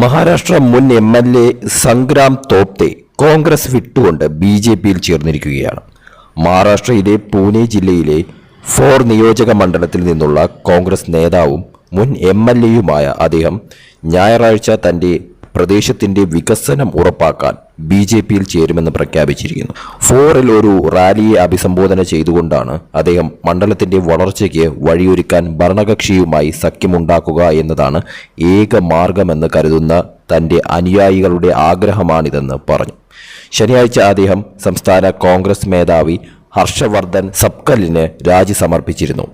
മഹാരാഷ്ട്ര മുൻ M L A Sangram Thopte Congress വിട്ടുകൊണ്ട് B J പിയിൽ ചേർന്നിരിക്കുകയാണ്. മഹാരാഷ്ട്രയിലെ പൂനെ ജില്ലയിലെ ഫോർ നിയോജക മണ്ഡലത്തിൽ നിന്നുള്ള കോൺഗ്രസ് നേതാവും മുൻ എം എൽ എയുമായ അദ്ദേഹം ഞായറാഴ്ച തന്റെ പ്രദേശത്തിന്റെ വികസനം ഉറപ്പാക്കാൻ ബി ജെ പിയിൽ ചേരുമെന്ന് പ്രഖ്യാപിച്ചിരിക്കുന്നു. ഫോറിൽ ഒരു റാലിയെ അഭിസംബോധന ചെയ്തുകൊണ്ടാണ് അദ്ദേഹം മണ്ഡലത്തിന്റെ വളർച്ചയ്ക്ക് വഴിയൊരുക്കാൻ ഭരണകക്ഷിയുമായി സഖ്യമുണ്ടാക്കുക എന്നതാണ് ഏക മാർഗമെന്ന് കരുതുന്ന തന്റെ അനുയായികളുടെ ആഗ്രഹമാണിതെന്ന് പറഞ്ഞു. ശനിയാഴ്ച അദ്ദേഹം സംസ്ഥാന കോൺഗ്രസ് മേധാവി ഹർഷവർദ്ധൻ സബ്കലിന് രാജി സമർപ്പിച്ചിരുന്നു.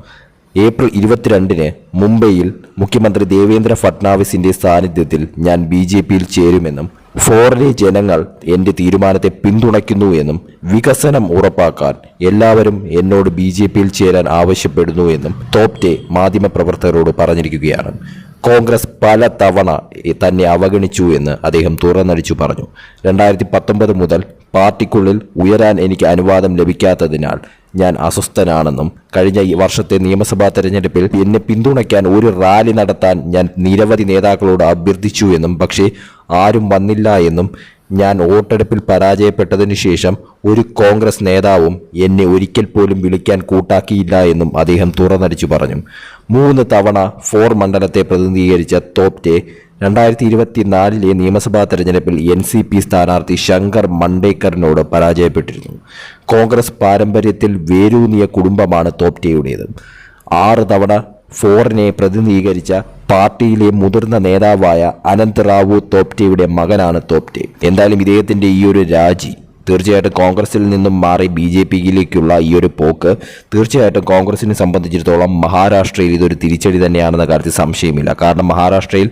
ഏപ്രിൽ ഇരുപത്തിരണ്ടിന് മുംബൈയിൽ മുഖ്യമന്ത്രി ദേവേന്ദ്ര ഫട്നാവിസിന്റെ സാന്നിധ്യത്തിൽ ഞാൻ ബി ജെ പിയിൽ ചേരുമെന്നും ഫോറിലെ ജനങ്ങൾ എന്റെ തീരുമാനത്തെ പിന്തുണയ്ക്കുന്നു എന്നും വികസനം ഉറപ്പാക്കാൻ എല്ലാവരും എന്നോട് ബി ജെ പിയിൽ ചേരാൻ ആവശ്യപ്പെടുന്നു എന്നും തോപ്റ്റെ മാധ്യമപ്രവർത്തകരോട് പറഞ്ഞിരിക്കുകയാണ്. കോൺഗ്രസ് പല തവണ തന്നെ അവഗണിച്ചു എന്ന് അദ്ദേഹം തുറന്നടിച്ചു പറഞ്ഞു. രണ്ടായിരത്തി പത്തൊമ്പത് മുതൽ പാർട്ടിക്കുള്ളിൽ ഉയരാൻ എനിക്ക് അനുവാദം ലഭിക്കാത്തതിനാൽ ഞാൻ അസ്വസ്ഥനാണെന്നും കഴിഞ്ഞ ഈ വർഷത്തെ നിയമസഭാ തെരഞ്ഞെടുപ്പിൽ എന്നെ പിന്തുണയ്ക്കാൻ ഒരു റാലി നടത്താൻ ഞാൻ നിരവധി നേതാക്കളോട് അഭ്യർത്ഥിച്ചു എന്നും പക്ഷേ ആരും വന്നില്ല എന്നും ഞാൻ വോട്ടെടുപ്പിൽ പരാജയപ്പെട്ടതിനു ശേഷം ഒരു കോൺഗ്രസ് നേതാവും എന്നെ ഒരിക്കൽ പോലും വിളിക്കാൻ കൂട്ടാക്കിയില്ല എന്നും അദ്ദേഹം തുറന്നടിച്ചു പറഞ്ഞു. മൂന്ന് തവണ ഫോർ മണ്ഡലത്തെ പ്രതിനിധീകരിച്ച തോപ്റ്റെ രണ്ടായിരത്തി ഇരുപത്തിനാലിലെ നിയമസഭാ തെരഞ്ഞെടുപ്പിൽ എൻ സി പി സ്ഥാനാർത്ഥി ശങ്കർ മണ്ടേക്കറിനോട് പരാജയപ്പെട്ടിരുന്നു. കോൺഗ്രസ് പാരമ്പര്യത്തിൽ വേരൂന്നിയ കുടുംബമാണ് തോപ്റ്റെയുടേത്. ആറ് തവണ ഫോറിനെ പ്രതിനിധീകരിച്ച പാർട്ടിയിലെ മുതിർന്ന നേതാവായ അനന്ത് റാവു തോപ്റ്റെയുടെ മകനാണ് തോപ്റ്റെ. എന്തായാലും ഇദ്ദേഹത്തിന്റെ ഈ ഒരു രാജി തീർച്ചയായിട്ടും കോൺഗ്രസിൽ നിന്നും മാറി ബി ജെ പിയിലേക്കുള്ള ഈ ഒരു പോക്ക് തീർച്ചയായിട്ടും കോൺഗ്രസിനെ സംബന്ധിച്ചിടത്തോളം മഹാരാഷ്ട്രയിൽ ഇതൊരു തിരിച്ചടി തന്നെയാണെന്ന കാര്യത്തിൽ സംശയമില്ല. കാരണം മഹാരാഷ്ട്രയിൽ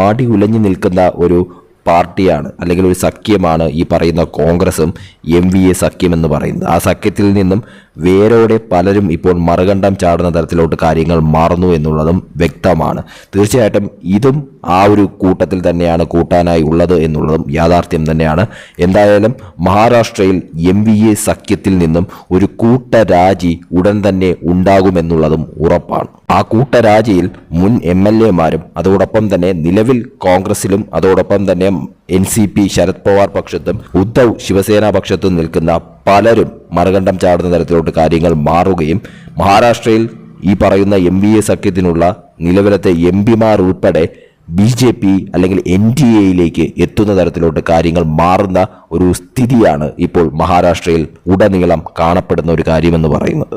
ആടി ഉലഞ്ഞു നിൽക്കുന്ന ഒരു പാർട്ടിയാണ് അല്ലെങ്കിൽ ഒരു സഖ്യമാണ് ഈ പറയുന്ന കോൺഗ്രസും എം വി എ സഖ്യം എന്ന് പറയുന്നത്. ആ സഖ്യത്തിൽ നിന്നും വേരോടെ പലരും ഇപ്പോൾ മറുകണ്ഠം ചാടുന്ന തരത്തിലോട്ട് കാര്യങ്ങൾ മാറുന്നു എന്നുള്ളതും വ്യക്തമാണ്. തീർച്ചയായിട്ടും ഇതും ആ ഒരു കൂട്ടത്തിൽ തന്നെയാണ് കൂട്ടാനായി ഉള്ളത് എന്നുള്ളതും യാഥാർത്ഥ്യം തന്നെയാണ്. എന്തായാലും മഹാരാഷ്ട്രയിൽ എം വി എ സഖ്യത്തിൽ നിന്നും ഒരു കൂട്ടരാജി ഉടൻ തന്നെ ഉണ്ടാകുമെന്നുള്ളതും ഉറപ്പാണ്. ആ കൂട്ടരാജിയിൽ മുൻ എം എൽ എമാരും അതോടൊപ്പം തന്നെ നിലവിൽ കോൺഗ്രസിലും അതോടൊപ്പം തന്നെ N C P Sharad Pawar പക്ഷത്തും Uddhav Shiv Sena പക്ഷത്തും നിൽക്കുന്ന പലരും മറുകണ്ഠം ചാടുന്ന തരത്തിലോട്ട് കാര്യങ്ങൾ മാറുകയും മഹാരാഷ്ട്രയിൽ ഈ പറയുന്ന എം വി എ സഖ്യത്തിനുള്ള നിലവിലത്തെ എം പിമാർ ഉൾപ്പെടെ ബി ജെ പി അല്ലെങ്കിൽ എൻ ഡി എയിലേക്ക് എത്തുന്ന തരത്തിലോട്ട് കാര്യങ്ങൾ മാറുന്ന ഒരു സ്ഥിതിയാണ് ഇപ്പോൾ മഹാരാഷ്ട്രയിൽ ഉടനീളം കാണപ്പെടുന്ന ഒരു കാര്യമെന്ന് പറയുന്നത്.